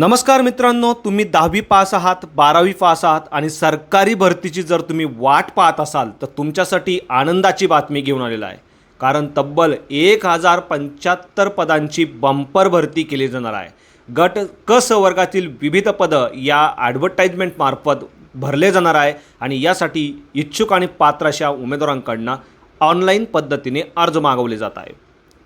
नमस्कार मित्रांनो तुम्ही दहावी पास आहात बारावी पास आहात आणि सरकारी भरतीची जर तुम्ही वाट पाहत असाल तर तुमच्यासाठी आनंदाची बातमी घेऊन आलेला आहे. कारण तब्बल एक हजार पंच्याहत्तर पदांची बंपर भरती केली जाणार आहे. गट क स वर्गातील विविध पदं या ॲडव्हर्टाईजमेंटमार्फत भरले जाणार आहे आणि यासाठी इच्छुक आणि पात्र अशा उमेदवारांकडनं ऑनलाईन पद्धतीने अर्ज मागवले जात आहे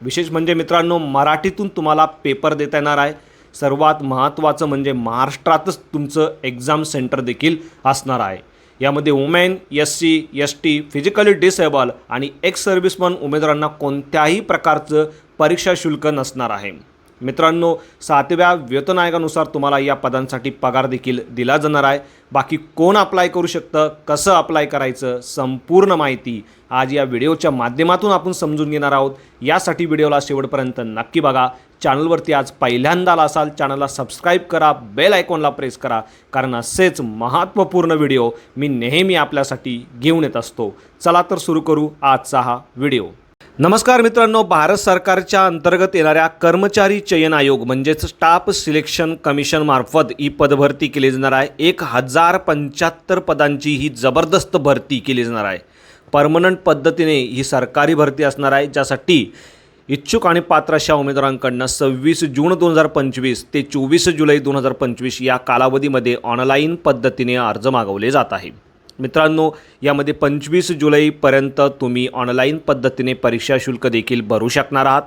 विशेष म्हणजे मित्रांनो मराठीतून तुम्हाला पेपर देता येणार आहे. सर्वात महत्त्वाचं म्हणजे महाराष्ट्रातच तुमचं एक्झाम सेंटर देखील असणार आहे. यामध्ये women S C S T physically disabled आणि एक्स सर्व्हिसमन उमेदवारांना कोणत्याही प्रकारचं परीक्षा शुल्क नसणार आहे. मित्रांनो सातव्या वेतन आयोगानुसार तुम्हाला या पदांसाठी पगार देखील दिला जाणार आहे. बाकी कोण अप्लाय करू शकतं कसं अप्लाय करायचं संपूर्ण माहिती आज या व्हिडिओच्या माध्यमातून आपण समजून घेणार आहोत. यासाठी व्हिडिओला शेवटपर्यंत नक्की बघा. चॅनलवरती आज पहिल्यांदा आला असाल चॅनलला सबस्क्राईब करा बेल आयकॉनला प्रेस करा कारण असेच महत्त्वपूर्ण व्हिडिओ मी नेहमी आपल्यासाठी घेऊन येत असतो. चला तर सुरू करू आजचा हा व्हिडिओ. नमस्कार मित्रांनो भारत सरकारच्या अंतर्गत येणाऱ्या कर्मचारी चयन आयोग म्हणजेच स्टाफ सिलेक्शन कमिशन मार्फत ही पदभरती केली जाणार आहे. एक हजार पंच्याहत्तर पदांची ही जबरदस्त भरती केली जाणार आहे. परमनंट पद्धतीने ही सरकारी भरती असणार आहे ज्यासाठी इच्छुक आणि पात्र अशा उमेदवारांकडनं सव्वीस जून दोन हजार पंचवीस ते चोवीस जुलै दोन हजार पंचवीस या कालावधीमध्ये ऑनलाईन पद्धतीने अर्ज मागवले जात आहे. मित्रांनो यामध्ये पंचवीस जुलैपर्यंत तुम्ही ऑनलाईन पद्धतीने परीक्षा शुल्क देखील भरू शकणार आहात.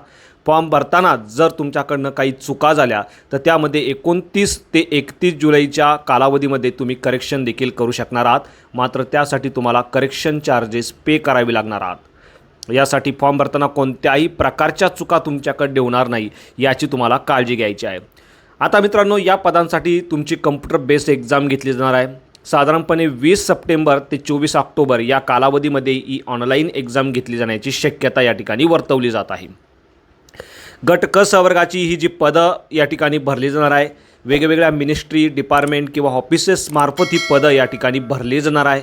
फॉर्म भरताना जर तुमच्याकडनं काही चुका झाल्या तर त्यामध्ये एकोणतीस ते एकतीस जुलैच्या कालावधीमध्ये तुम्ही करेक्शन देखील करू शकणार आहात. मात्र त्यासाठी तुम्हाला करेक्शन चार्जेस पे करावे लागणार आहात. यासाठी फॉर्म भरताना कोणत्याही प्रकारच्या चुका तुमच्याकडे होणार नाही याची तुम्हाला काळजी घ्यायची आहे. आता मित्रांनो या पदांसाठी तुमची कम्प्युटर बेस्ड एक्झाम घेतली जाणार आहे. साधारणपणे वीस सप्टेंबर ते चोवीस ऑक्टोबर या कालावधीमध्ये ही ऑनलाईन एक्झाम घेतली जाण्याची शक्यता या ठिकाणी वर्तवली जात आहे. गट क संवर्गाची ही जी पदं या ठिकाणी भरली जाणार आहे वेगवेगळ्या मिनिस्ट्री डिपार्टमेंट किंवा ऑफिसेसमार्फत ही पदं या ठिकाणी भरली जाणार आहे.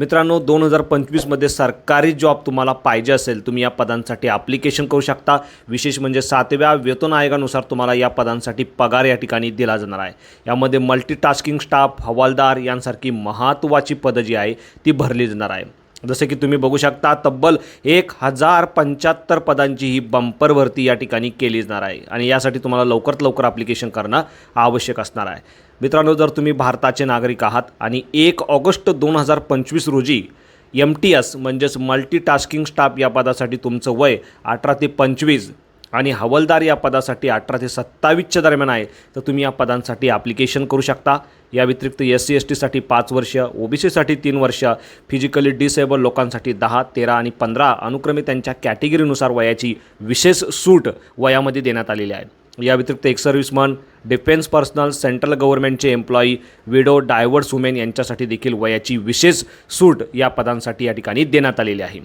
मित्रांनो दोन हजार पंचवीसमध्ये सरकारी जॉब तुम्हाला पाहिजे असेल तुम्ही या पदांसाठी ॲप्लिकेशन करू शकता. विशेष म्हणजे सातव्या वेतन आयोगानुसार तुम्हाला या पदांसाठी पगार या ठिकाणी दिला जाणार आहे. यामध्ये मल्टीटास्किंग स्टाफ हवालदार यांसारखी महत्त्वाची पदं जी आहे ती भरली जाणार आहे. जसे की तुम्ही बघू शकता तब्बल एक हजार पंच्याहत्तर पदांची ही बंपर भरती या ठिकाणी केली जाणार आहे. आणि यासाठी तुम्हाला लवकरात लवकर ॲप्लिकेशन करणं आवश्यक असणार आहे. मित्रांनो जर तुम्ही भारताचे नागरिक आहात आणि एक ऑगस्ट दोन हजार पंचवीस रोजी एम टी एस म्हणजेच मल्टीटास्किंग स्टाफ या पदासाठी तुमचं वय अठरा ते पंचवीस आणि हवालदार या पदासाठी अठरा ते सत्तावीसच्या दरम्यान आहे. तर तुम्ही या पदांसाठी ॲप्लिकेशन करू शकता. या व्यतिरिक्त एस सी एस टीसाठी पाच वर्ष ओ बी सीसाठी तीन वर्ष फिजिकली डिसेबल लोकांसाठी दहा तेरा आणि पंधरा अनुक्रमे त्यांच्या कॅटेगरीनुसार वयाची विशेष सूट वयामध्ये देण्यात आलेली आहे. या व्यतिरिक्त एक सर्व्हिसमन डिफेन्स पर्सनल सेंट्रल गव्हर्नमेंटचे एम्प्लॉई विडो डायव्हर्स वुमेन यांच्यासाठी देखील वयाची विशेष सूट या पदांसाठी या ठिकाणी देण्यात आलेली आहे.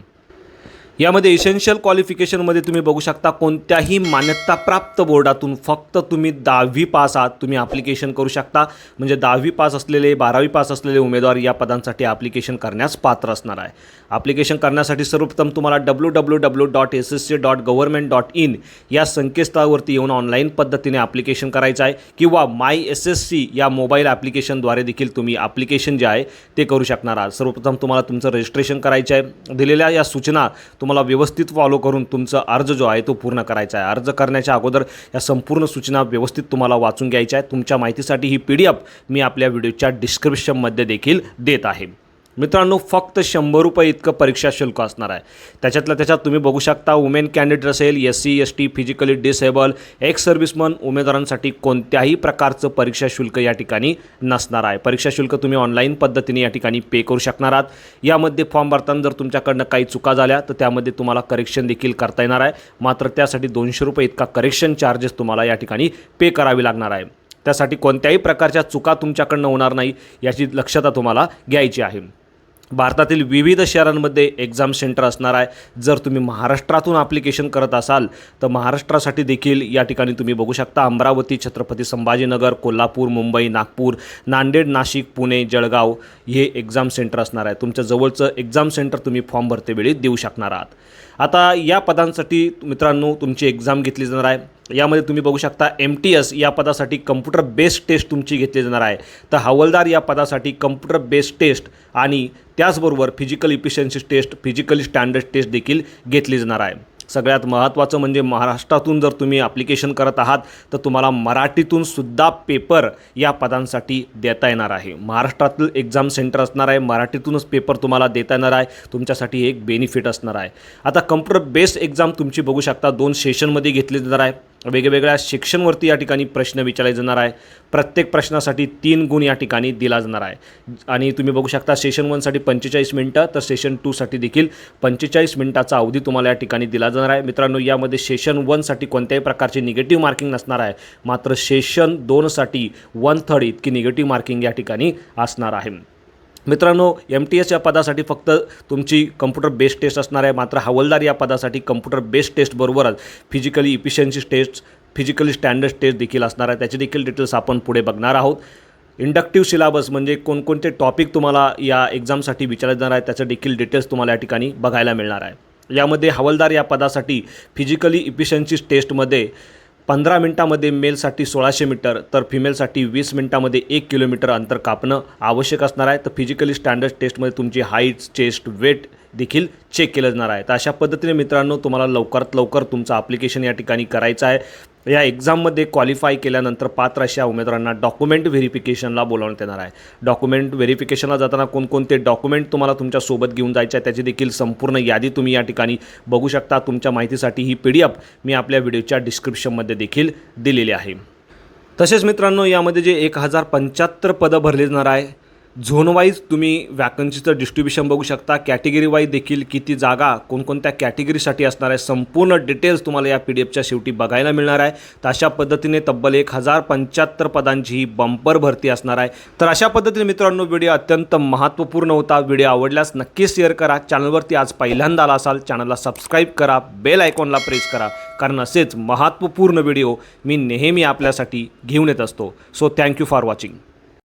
यामध्ये इसेन्शियल क्वालिफिकेशनमध्ये तुम्ही बघू शकता कोणत्याही मान्यताप्राप्त बोर्डातून फक्त तुम्ही दहावी पास आहात. तुम्ही ॲप्लिकेशन करू शकता. म्हणजे दहावी पास असलेले बारावी पास असलेले उमेदवार या पदांसाठी ॲप्लिकेशन करण्यास पात्र असणार आहे. ॲप्लिकेशन करण्यासाठी सर्वप्रथम तुम्हाला W W W dot S S C dot government dot in या संकेतस्थळावरती येऊन ऑनलाईन पद्धतीने ॲप्लिकेशन करायचं आहे. किंवा माय एस एस सी या मोबाईल ॲप्लिकेशनद्वारे देखील तुम्ही ॲप्लिकेशन जे आहे ते करू शकणार आहात. सर्वप्रथम तुम्हाला तुमचं रजिस्ट्रेशन करायचं आहे. दिलेल्या या सूचना तुम्हाला व्यवस्थित फॉलो करून तुमचा अर्ज जो आहे तो पूर्ण करायचा आहे. अर्ज करण्याच्या अगोदर या संपूर्ण सूचना व्यवस्थित तुम्हाला वाचून घ्यायच्या आहेत. तुमच्या माहितीसाठी ही पी डी एफ मी आपल्या व्हिडिओच्या डिस्क्रिप्शनमध्ये देखील देत आहे. मित्रांनो फक्त शंभर रुपये इतकं परीक्षा शुल्क असणार आहे. त्याच्यातल्या त्याच्यात तुम्ही बघू शकता वुमेन कॅन्डिडेट असेल S C S T physically disabled ex serviceman उमेदवारांसाठी कोणत्याही प्रकारचं परीक्षा शुल्क या ठिकाणी नसणार आहे. परीक्षा शुल्क तुम्ही ऑनलाईन पद्धतीने या ठिकाणी पे करू शकणार आहात. यामध्ये फॉर्म भरताना जर तुमच्याकडनं काही चुका झाल्या तर त्यामध्ये तुम्हाला करेक्शन देखील करता येणार आहे. मात्र त्यासाठी दोनशे रुपये इतका करेक्शन चार्जेस तुम्हाला या ठिकाणी पे करावी लागणार आहे. त्यासाठी कोणत्याही प्रकारच्या चुका तुमच्याकडनं होणार नाही याची लक्षता तुम्हाला घ्यायची आहे. भारतातील विविध शहरांमध्ये एक्झाम सेंटर असणार आहे. जर तुम्ही महाराष्ट्रातून ॲप्लिकेशन करत असाल तर महाराष्ट्रासाठी देखील या ठिकाणी तुम्ही बघू शकता. अमरावती छत्रपती संभाजीनगर कोल्हापूर मुंबई नागपूर नांदेड नाशिक पुणे जळगाव हे एक्झाम सेंटर असणार आहे. तुमच्या जवळचं एक्झाम सेंटर तुम्ही फॉर्म भरतेवेळी देऊ शकणार आहात. आता या पदांसाठी मित्रांनो तुमची एक्झाम घेतली जाणार आहे. यामध्ये तुम्ही बघू शकता एम टी एस या पदासाठी कम्प्युटर बेस्ड टेस्ट तुमची घेतली जाणार आहे. तर हवालदार या पदासाठी कम्प्युटर बेस्ड टेस्ट आणि त्याचबरोबर physical efficiency test physically standard test देखील घेतली जाणार आहे. सगळ्यात महत्त्वाचं म्हणजे महाराष्ट्रातून जर तुम्ही ॲप्लिकेशन करत आहात तर तुम्हाला मराठीतून सुद्धा पेपर या पदांसाठी देता येणार आहे. महाराष्ट्रातील एक्झाम सेंटर असणार आहे मराठीतूनच पेपर तुम्हाला देता येणार आहे तुमच्यासाठी एक बेनिफिट असणार आहे. आता कम्प्युटर बेस्ड एक्झाम तुमची बघू शकता दोन सेशनमध्ये घेतली जाणार आहे. वेगवेगळ्या शिक्षणवरती या ठिकाणी प्रश्न विचारले जाणार आहे. प्रत्येक प्रश्नासाठी तीन गुण या ठिकाणी दिला जाणार आहे. आणि तुम्ही बघू शकता सेशन वनसाठी पंचेचाळीस मिनटं तर सेशन टूसाठी देखील पंचेचाळीस मिनटाचा अवधी तुम्हाला या ठिकाणी दिला जाणार आहे. मित्रांनो यामध्ये सेशन वनसाठी कोणत्याही प्रकारचे निगेटिव्ह मार्किंग नसणार आहे. मात्र सेशन दोनसाठी वन थर्ड इतकी निगेटिव्ह मार्किंग या ठिकाणी असणार आहे. मित्रांनो एम टी एस या पदासाठी फक्त तुमची कम्प्युटर बेस्ड टेस्ट असणार आहे मात्र हवलदार या पदासाठी computer based टेस्टबरोबरच physically efficiency test physically standard test देखील असणार आहे. त्याचे देखील डिटेल्स आपण पुढे बघणार आहोत. इंडक्टिव्ह सिलेबस म्हणजे कोणकोणते टॉपिक तुम्हाला या एक्झामसाठी विचारले जाणार आहे त्याचं देखील डिटेल्स तुम्हाला या ठिकाणी बघायला मिळणार आहे. यामध्ये हवालदार या पदासाठी फिजिकली इफिशियन्सी टेस्टमध्ये पंधरा मिनटामध्ये मेलसाठी सोळाशे मीटर तर फिमेलसाठी वीस मिनटामध्ये एक किलोमीटर अंतर कापणं आवश्यक असणार आहे. तर फिजिकली स्टँडर्ड टेस्टमध्ये तुमची हाईट चेस्ट वेट देखील चेक केलं जाणार आहे. तर अशा पद्धतीने मित्रांनो तुम्हाला लवकरात लवकर तुमचं ॲप्लिकेशन या ठिकाणी करायचं आहे. या एक्झाममध्ये क्वालिफाय केल्यानंतर पात्र अशा उमेदवारांना डॉक्युमेंट व्हेरिफिकेशनला बोलावण्यात येणार आहे. डॉक्युमेंट व्हेरिफिकेशनला जाताना कोणकोणते डॉक्युमेंट तुम्हाला तुमच्यासोबत घेऊन जायचे आहे त्याची देखील संपूर्ण यादी तुम्ही या ठिकाणी बघू शकता. तुमच्या माहितीसाठी ही पी डी एफ मी आपल्या व्हिडिओच्या डिस्क्रिप्शनमध्ये देखील दिलेली आहे. तसेच मित्रांनो यामध्ये जे एक हजार पंच्याहत्तर पदं भरली जाणार आहे झोनवाईज तुम्ही वॅकन्सीचं डिस्ट्रीब्युशन बघू शकता. कॅटेगरी वाईज देखील किती जागा कोणकोणत्या कॅटेगरीसाठी असणार आहे संपूर्ण डिटेल्स तुम्हाला या पी डी एफच्या शेवटी बघायला मिळणार आहे. तर अशा पद्धतीने तब्बल एक हजार पंच्याहत्तर पदांची ही बंपर भरती असणार आहे. तर अशा पद्धतीने मित्रांनो व्हिडिओ अत्यंत महत्त्वपूर्ण होता. व्हिडिओ आवडल्यास नक्कीच शेअर करा. चॅनलवरती आज पहिल्यांदा आला असाल चॅनलला सबस्क्राईब करा. बेल आयकॉनला प्रेस करा. कारण असेच महत्त्वपूर्ण व्हिडिओ मी नेहमी आपल्यासाठी घेऊन येत असतो. So thank you for watching